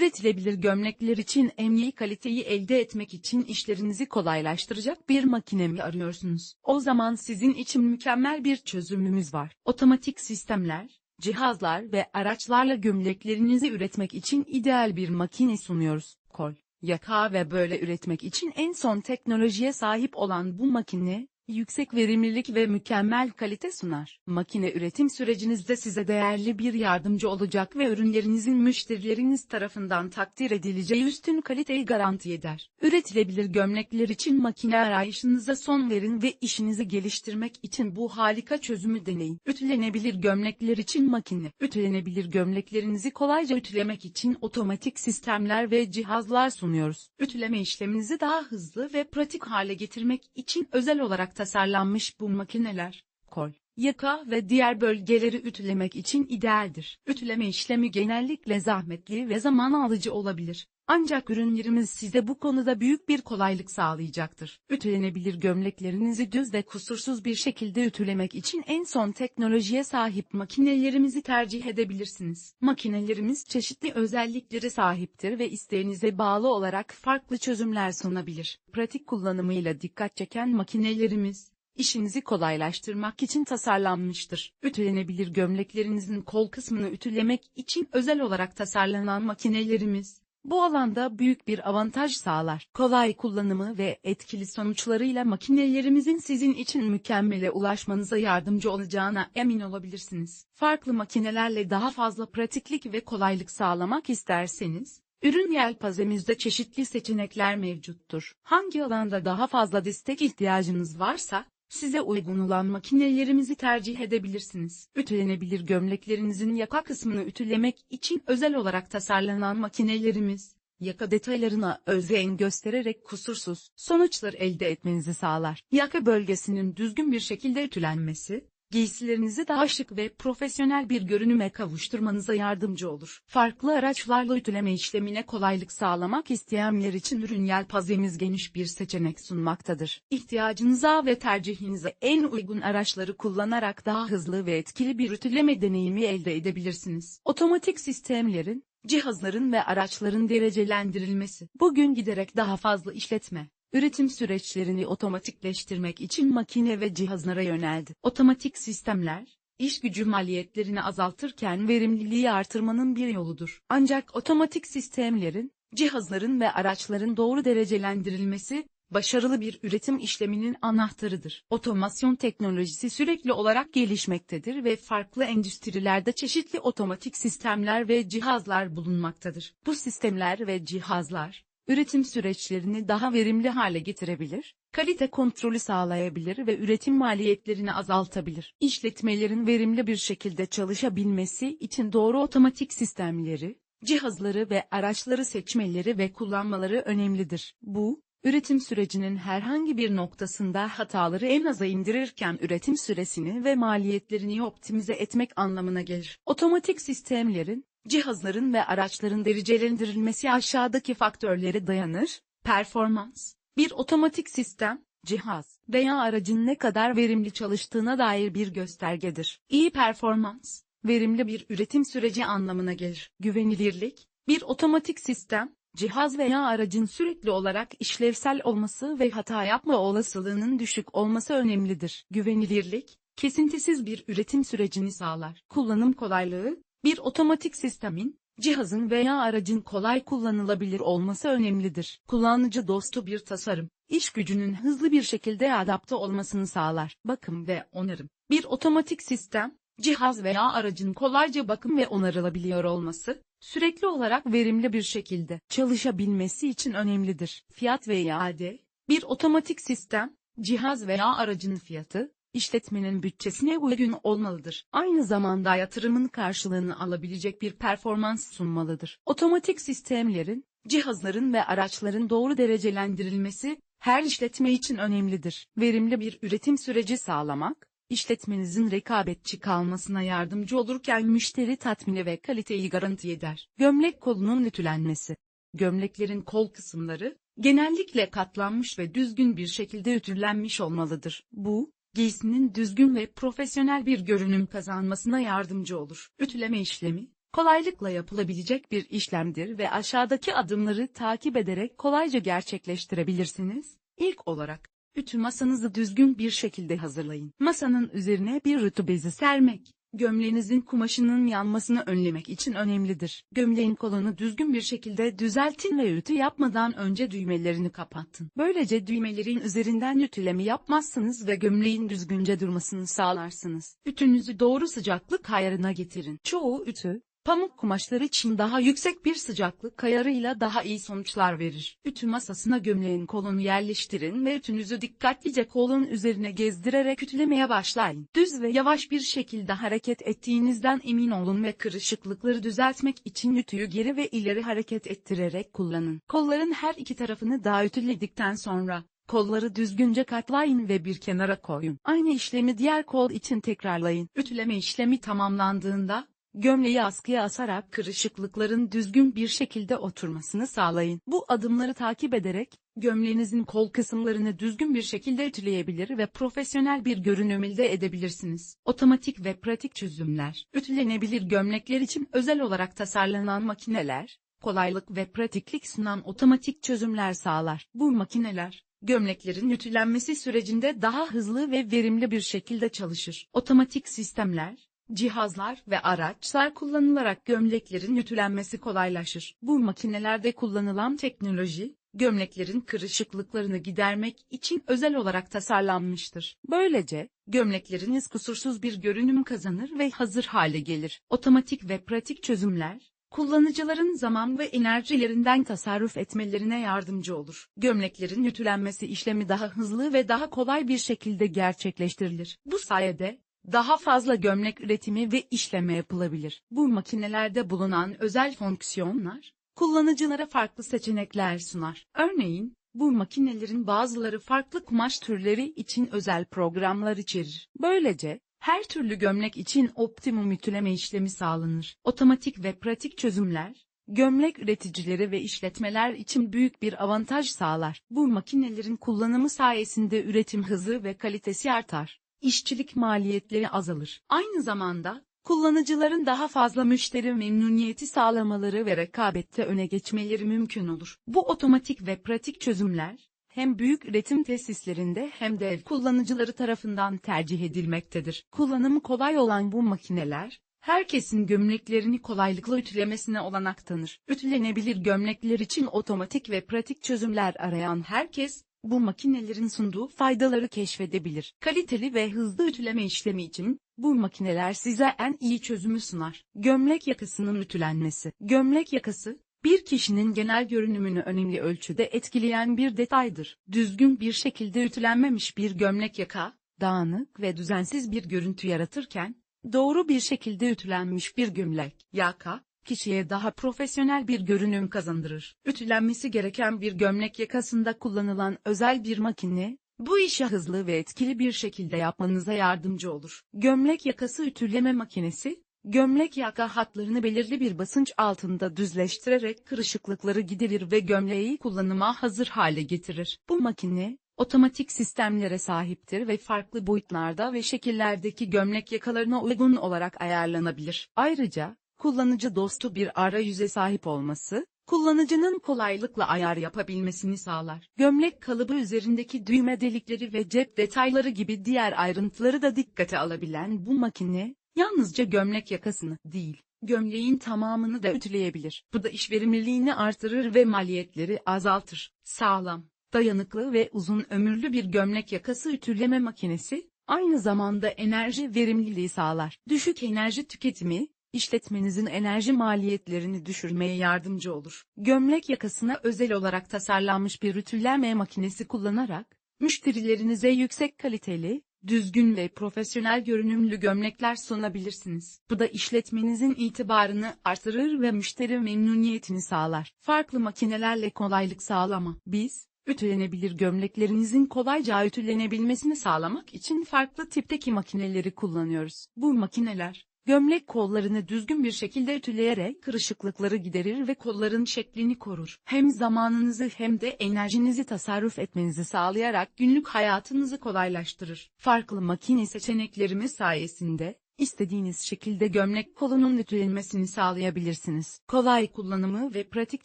Üretilebilir gömlekler için en iyi kaliteyi elde etmek için işlerinizi kolaylaştıracak bir makine mi arıyorsunuz? O zaman sizin için mükemmel bir çözümümüz var. Otomatik sistemler, cihazlar ve araçlarla gömleklerinizi üretmek için ideal bir makine sunuyoruz. Kol, yaka ve böyle üretmek için en son teknolojiye sahip olan bu makine, yüksek verimlilik ve mükemmel kalite sunar. Makine üretim sürecinizde size değerli bir yardımcı olacak ve ürünlerinizin müşterileriniz tarafından takdir edileceği üstün kaliteyi garanti eder. Üretilebilir gömlekler için makine arayışınıza son verin ve işinizi geliştirmek için bu harika çözümü deneyin. Ütülenebilir gömlekler için makine. Ütülenebilir gömleklerinizi kolayca ütülemek için otomatik sistemler ve cihazlar sunuyoruz. Ütüleme işleminizi daha hızlı ve pratik hale getirmek için özel olarak tasarlanmış bu makineler, kol, yaka ve diğer bölgeleri ütülemek için idealdir. Ütüleme işlemi genellikle zahmetli ve zaman alıcı olabilir. Ancak ürünlerimiz size bu konuda büyük bir kolaylık sağlayacaktır. Ütülenebilir gömleklerinizi düz ve kusursuz bir şekilde ütülemek için en son teknolojiye sahip makinelerimizi tercih edebilirsiniz. Makinelerimiz çeşitli özelliklere sahiptir ve isteğinize bağlı olarak farklı çözümler sunabilir. Pratik kullanımıyla dikkat çeken makinelerimiz, işinizi kolaylaştırmak için tasarlanmıştır. Ütülenebilir gömleklerinizin kol kısmını ütülemek için özel olarak tasarlanan makinelerimiz, bu alanda büyük bir avantaj sağlar. Kolay kullanımı ve etkili sonuçlarıyla makinelerimizin sizin için mükemmele ulaşmanıza yardımcı olacağına emin olabilirsiniz. Farklı makinelerle daha fazla pratiklik ve kolaylık sağlamak isterseniz, Ürün yelpazemizde çeşitli seçenekler mevcuttur. Hangi alanda daha fazla destek ihtiyacınız varsa, size uygun olan makinelerimizi tercih edebilirsiniz. Ütülenebilir gömleklerinizin yaka kısmını ütülemek için özel olarak tasarlanan makinelerimiz, yaka detaylarına özen göstererek kusursuz sonuçlar elde etmenizi sağlar. Yaka bölgesinin düzgün bir şekilde ütülenmesi, giysilerinizi daha şık ve profesyonel bir görünüme kavuşturmanıza yardımcı olur. Farklı araçlarla ütüleme işlemine kolaylık sağlamak isteyenler için ürün yelpazemiz geniş bir seçenek sunmaktadır. İhtiyacınıza ve tercihinize en uygun araçları kullanarak daha hızlı ve etkili bir ütüleme deneyimi elde edebilirsiniz. Otomatik sistemlerin, cihazların ve araçların derecelendirilmesi. Bugün giderek daha fazla işletme, üretim süreçlerini otomatikleştirmek için makine ve cihazlara yöneldi. Otomatik sistemler, iş gücü maliyetlerini azaltırken verimliliği artırmanın bir yoludur. Ancak otomatik sistemlerin, cihazların ve araçların doğru derecelendirilmesi, başarılı bir üretim işleminin anahtarıdır. Otomasyon teknolojisi sürekli olarak gelişmektedir ve farklı endüstrilerde çeşitli otomatik sistemler ve cihazlar bulunmaktadır. Bu sistemler ve cihazlar, üretim süreçlerini daha verimli hale getirebilir, kalite kontrolü sağlayabilir ve üretim maliyetlerini azaltabilir. İşletmelerin verimli bir şekilde çalışabilmesi için doğru otomatik sistemleri, cihazları ve araçları seçmeleri ve kullanmaları önemlidir. Bu, üretim sürecinin herhangi bir noktasında hataları en aza indirirken üretim süresini ve maliyetlerini optimize etmek anlamına gelir. Otomatik sistemlerin, cihazların ve araçların derecelendirilmesi aşağıdaki faktörlere dayanır. Performans, bir otomatik sistem, cihaz veya aracın ne kadar verimli çalıştığına dair bir göstergedir. İyi performans, verimli bir üretim süreci anlamına gelir. Güvenilirlik, bir otomatik sistem, cihaz veya aracın sürekli olarak işlevsel olması ve hata yapma olasılığının düşük olması önemlidir. Güvenilirlik, kesintisiz bir üretim sürecini sağlar. Kullanım kolaylığı, bir otomatik sistemin, cihazın veya aracın kolay kullanılabilir olması önemlidir. Kullanıcı dostu bir tasarım, iş gücünün hızlı bir şekilde adapte olmasını sağlar. Bakım ve onarım. Bir otomatik sistem, cihaz veya aracın kolayca bakım ve onarılabiliyor olması, sürekli olarak verimli bir şekilde çalışabilmesi için önemlidir. Fiyat ve iade, bir otomatik sistem, cihaz veya aracın fiyatı, işletmenin bütçesine uygun olmalıdır. Aynı zamanda yatırımın karşılığını alabilecek bir performans sunmalıdır. Otomatik sistemlerin, cihazların ve araçların doğru derecelendirilmesi, her işletme için önemlidir. Verimli bir üretim süreci sağlamak, işletmenizin rekabetçi kalmasına yardımcı olurken müşteri tatmini ve kaliteyi garanti eder. Gömlek kolunun ütülenmesi. Gömleklerin kol kısımları, genellikle katlanmış ve düzgün bir şekilde ütülenmiş olmalıdır. Bu, giysinin düzgün ve profesyonel bir görünüm kazanmasına yardımcı olur. Ütüleme işlemi, kolaylıkla yapılabilecek bir işlemdir ve aşağıdaki adımları takip ederek kolayca gerçekleştirebilirsiniz. İlk olarak, ütü masanızı düzgün bir şekilde hazırlayın. Masanın üzerine bir ütü bezi sermek, gömleğinizin kumaşının yanmasını önlemek için önemlidir. Gömleğin kolunu düzgün bir şekilde düzeltin ve ütü yapmadan önce düğmelerini kapatın. Böylece düğmelerin üzerinden ütüleme yapmazsınız ve gömleğin düzgünce durmasını sağlarsınız. Ütünüzü doğru sıcaklık ayarına getirin. Çoğu ütü, Pamuk kumaşlar için daha yüksek bir sıcaklık ayarıyla daha iyi sonuçlar verir. Ütü masasına gömleğin kolunu yerleştirin ve ütünüzü dikkatlice kolun üzerine gezdirerek ütülemeye başlayın. Düz ve yavaş bir şekilde hareket ettiğinizden emin olun ve kırışıklıkları düzeltmek için ütüyü geri ve ileri hareket ettirerek kullanın. Kolların her iki tarafını daha ütüledikten sonra, Kolları düzgünce katlayın ve bir kenara koyun. Aynı işlemi diğer kol için tekrarlayın. Ütüleme işlemi tamamlandığında, Gömleği askıya asarak kırışıklıkların düzgün bir şekilde oturmasını sağlayın. Bu adımları takip ederek, gömleğinizin kol kısımlarını düzgün bir şekilde ütüleyebilir ve profesyonel bir görünüm elde edebilirsiniz. Otomatik ve pratik çözümler, ütülenebilir gömlekler için özel olarak tasarlanan makineler, kolaylık ve pratiklik sunan otomatik çözümler sağlar. Bu makineler, gömleklerin ütülenmesi sürecinde daha hızlı ve verimli bir şekilde çalışır. Otomatik sistemler, cihazlar ve araçlar kullanılarak gömleklerin ütülenmesi kolaylaşır. Bu makinelerde kullanılan teknoloji, gömleklerin kırışıklıklarını gidermek için özel olarak tasarlanmıştır. Böylece, gömlekleriniz kusursuz bir görünüm kazanır ve hazır hale gelir. Otomatik ve pratik çözümler, kullanıcıların zaman ve enerjilerinden tasarruf etmelerine yardımcı olur. Gömleklerin ütülenmesi işlemi daha hızlı ve daha kolay bir şekilde gerçekleştirilir. Bu sayede, daha fazla gömlek üretimi ve işleme yapılabilir. Bu makinelerde bulunan özel fonksiyonlar, kullanıcılara farklı seçenekler sunar. Örneğin, bu makinelerin bazıları farklı kumaş türleri için özel programlar içerir. Böylece, her türlü gömlek için optimum ütüleme işlemi sağlanır. Otomatik ve pratik çözümler, gömlek üreticileri ve işletmeler için büyük bir avantaj sağlar. Bu makinelerin kullanımı sayesinde üretim hızı ve kalitesi artar işçilik maliyetleri azalır. Aynı zamanda, kullanıcıların daha fazla müşteri memnuniyeti sağlamaları ve rekabette öne geçmeleri mümkün olur. Bu otomatik ve pratik çözümler, hem büyük üretim tesislerinde hem de ev kullanıcıları tarafından tercih edilmektedir. Kullanımı kolay olan bu makineler, herkesin gömleklerini kolaylıkla ütülemesine olanak tanır. Ütülenebilir gömlekler için otomatik ve pratik çözümler arayan herkes, bu makinelerin sunduğu faydaları keşfedebilir. Kaliteli ve hızlı ütüleme işlemi için, bu makineler size en iyi çözümü sunar. Gömlek yakasının ütülenmesi. Gömlek yakası, bir kişinin genel görünümünü önemli ölçüde etkileyen bir detaydır. Düzgün bir şekilde ütülenmemiş bir gömlek yaka, dağınık ve düzensiz bir görüntü yaratırken, doğru bir şekilde ütülenmiş bir gömlek yaka, kişiye daha profesyonel bir görünüm kazandırır. Ütülenmesi gereken bir gömlek yakasında kullanılan özel bir makine, bu işi hızlı ve etkili bir şekilde yapmanıza yardımcı olur. Gömlek yakası ütüleme makinesi, gömlek yaka hatlarını belirli bir basınç altında düzleştirerek kırışıklıkları giderir ve gömleği kullanıma hazır hale getirir. Bu makine, otomatik sistemlere sahiptir ve farklı boyutlarda ve şekillerdeki gömlek yakalarına uygun olarak ayarlanabilir. Ayrıca, kullanıcı dostu bir arayüze sahip olması, kullanıcının kolaylıkla ayar yapabilmesini sağlar. Gömlek kalıbı üzerindeki düğme delikleri ve cep detayları gibi diğer ayrıntıları da dikkate alabilen bu makine, yalnızca gömlek yakasını değil, gömleğin tamamını da ütüleyebilir. Bu da iş verimliliğini artırır ve maliyetleri azaltır. Sağlam, dayanıklı ve uzun ömürlü bir gömlek yakası ütüleme makinesi, aynı zamanda enerji verimliliği sağlar. Düşük enerji tüketimi, işletmenizin enerji maliyetlerini düşürmeye yardımcı olur. Gömlek yakasına özel olarak tasarlanmış bir ütüleme makinesi kullanarak, müşterilerinize yüksek kaliteli, düzgün ve profesyonel görünümlü gömlekler sunabilirsiniz. Bu da işletmenizin itibarını artırır ve müşteri memnuniyetini sağlar. Farklı makinelerle kolaylık sağlama. Biz, ütülenebilir gömleklerinizin kolayca ütülenebilmesini sağlamak için farklı tipteki makineleri kullanıyoruz. Bu makineler, Gömlek kollarını düzgün bir şekilde ütüleyerek kırışıklıkları giderir ve kolların şeklini korur. Hem zamanınızı hem de enerjinizi tasarruf etmenizi sağlayarak günlük hayatınızı kolaylaştırır. Farklı makine seçeneklerimiz sayesinde, istediğiniz şekilde gömlek kolunun ütülenmesini sağlayabilirsiniz. Kolay kullanımı ve pratik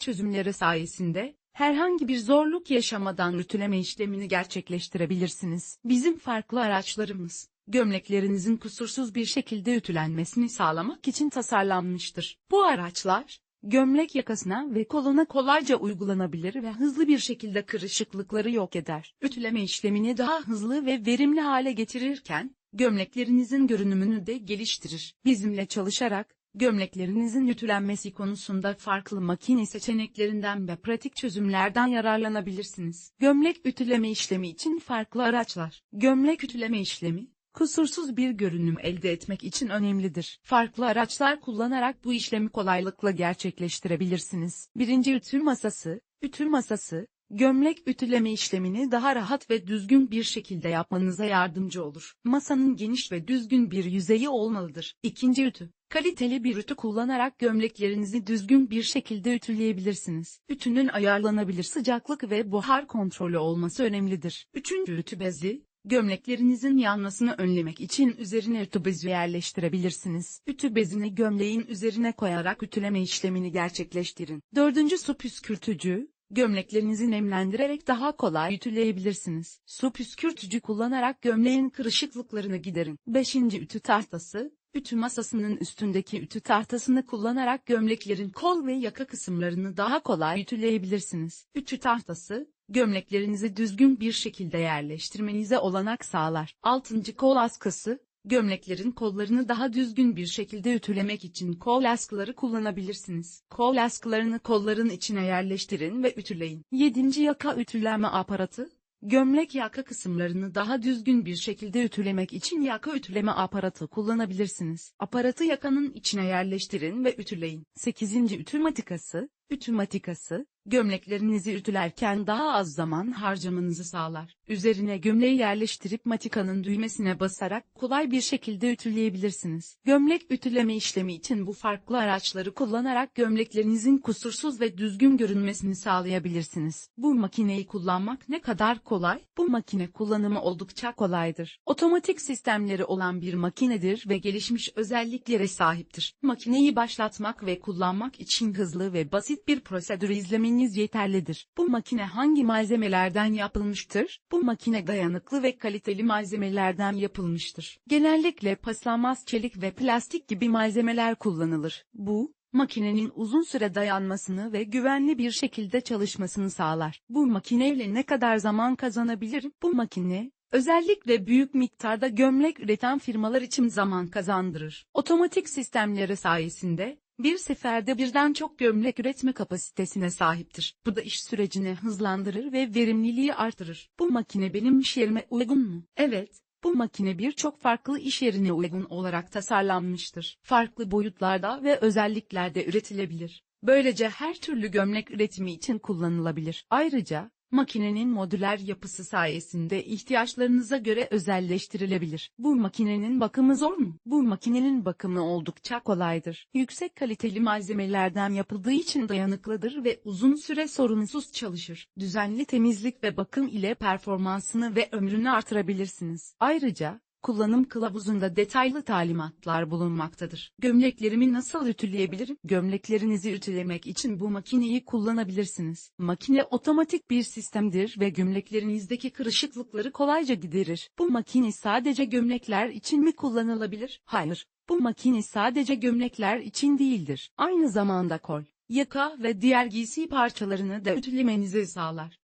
çözümleri sayesinde, herhangi bir zorluk yaşamadan ütüleme işlemini gerçekleştirebilirsiniz. Bizim farklı araçlarımız, gömleklerinizin kusursuz bir şekilde ütülenmesini sağlamak için tasarlanmıştır. Bu araçlar, gömlek yakasına ve koluna kolayca uygulanabilir ve hızlı bir şekilde kırışıklıkları yok eder. Ütüleme işlemini daha hızlı ve verimli hale getirirken, gömleklerinizin görünümünü de geliştirir. Bizimle çalışarak, gömleklerinizin ütülenmesi konusunda farklı makine seçeneklerinden ve pratik çözümlerden yararlanabilirsiniz. Gömlek ütüleme işlemi için farklı araçlar. Gömlek ütüleme işlemi, kusursuz bir görünüm elde etmek için önemlidir. Farklı araçlar kullanarak bu işlemi kolaylıkla gerçekleştirebilirsiniz. Birinci ütü masası, ütü masası, gömlek ütüleme işlemini daha rahat ve düzgün bir şekilde yapmanıza yardımcı olur. Masanın geniş ve düzgün bir yüzeyi olmalıdır. İkinci ütü, kaliteli bir ütü kullanarak gömleklerinizi düzgün bir şekilde ütüleyebilirsiniz. Ütünün ayarlanabilir sıcaklık ve buhar kontrolü olması önemlidir. Üçüncü ütü bezi, Gömleklerinizin yanmasını önlemek için üzerine ütü bezi yerleştirebilirsiniz. Ütü bezini gömleğin üzerine koyarak ütüleme işlemini gerçekleştirin. Dördüncü su püskürtücü, gömleklerinizi nemlendirerek daha kolay ütüleyebilirsiniz. Su püskürtücü kullanarak gömleğin kırışıklıklarını giderin. Beşinci ütü tahtası, Ütü masasının üstündeki ütü tahtasını kullanarak gömleklerin kol ve yaka kısımlarını daha kolay ütüleyebilirsiniz. Ütü tahtası, gömleklerinizi düzgün bir şekilde yerleştirmenize olanak sağlar. 6. Kol askısı, gömleklerin kollarını daha düzgün bir şekilde ütülemek için kol askıları kullanabilirsiniz. Kol askılarını kolların içine yerleştirin ve ütüleyin. 7. Yaka ütüleme aparatı, Gömlek yaka kısımlarını daha düzgün bir şekilde ütülemek için yaka ütüleme aparatı kullanabilirsiniz. Aparatı yakanın içine yerleştirin ve ütüleyin. 8. Ütü matikası, Ütü matikası, gömleklerinizi ütülerken daha az zaman harcamanızı sağlar. Üzerine gömleği yerleştirip matikanın düğmesine basarak kolay bir şekilde ütüleyebilirsiniz. Gömlek ütüleme işlemi için bu farklı araçları kullanarak gömleklerinizin kusursuz ve düzgün görünmesini sağlayabilirsiniz. Bu makineyi kullanmak ne kadar kolay? Bu makine kullanımı oldukça kolaydır. Otomatik sistemleri olan bir makinedir ve gelişmiş özelliklere sahiptir. Makineyi başlatmak ve kullanmak için hızlı ve basit bir prosedür izlemeniz yeterlidir. Bu makine hangi malzemelerden yapılmıştır? Bu makine dayanıklı ve kaliteli malzemelerden yapılmıştır. Genellikle paslanmaz çelik ve plastik gibi malzemeler kullanılır. Bu, makinenin uzun süre dayanmasını ve güvenli bir şekilde çalışmasını sağlar. Bu makineyle ne kadar zaman kazanabilirim? Bu makine, Özellikle büyük miktarda gömlek üreten firmalar için zaman kazandırır. Otomatik sistemleri sayesinde, bir seferde birden çok gömlek üretme kapasitesine sahiptir. Bu da iş sürecini hızlandırır ve verimliliği artırır. Bu makine benim iş yerime uygun mu? Evet, bu makine birçok farklı iş yerine uygun olarak tasarlanmıştır. Farklı boyutlarda ve özelliklerde üretilebilir. Böylece her türlü gömlek üretimi için kullanılabilir. Ayrıca, Makinenin modüler yapısı sayesinde ihtiyaçlarınıza göre özelleştirilebilir. Bu makinenin bakımı zor mu? Bu makinenin bakımı oldukça kolaydır. Yüksek kaliteli malzemelerden yapıldığı için dayanıklıdır ve uzun süre sorunsuz çalışır. Düzenli temizlik ve bakım ile performansını ve ömrünü artırabilirsiniz. Ayrıca, kullanım kılavuzunda detaylı talimatlar bulunmaktadır. Gömleklerimi nasıl ütüleyebilirim? Gömleklerinizi ütülemek için bu makineyi kullanabilirsiniz. Makine otomatik bir sistemdir ve gömleklerinizdeki kırışıklıkları kolayca giderir. Bu makine sadece gömlekler için mi kullanılabilir? Hayır. Bu makine sadece gömlekler için değildir. Aynı zamanda kol, yaka ve diğer giysi parçalarını da ütülemenizi sağlar.